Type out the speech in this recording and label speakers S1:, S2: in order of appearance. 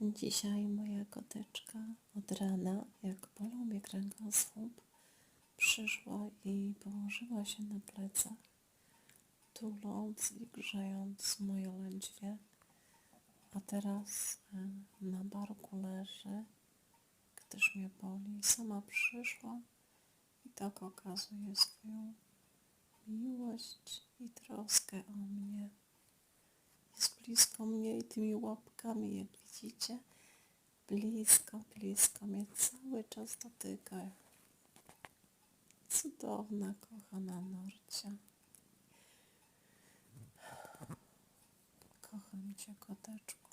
S1: Dzisiaj moja koteczka od rana, jak bolał kręgosłup, przyszła i położyła się na plecach, tuląc i grzejąc moje lędźwie, a teraz na barku leży, gdyż mnie boli. Sama przyszła i tak okazuje swoją miłość i troskę o mnie blisko mnie i tymi łapkami, jak widzicie, blisko, blisko mnie cały czas dotyka. Cudowna, kochana Norcia. Kocham Cię, koteczku.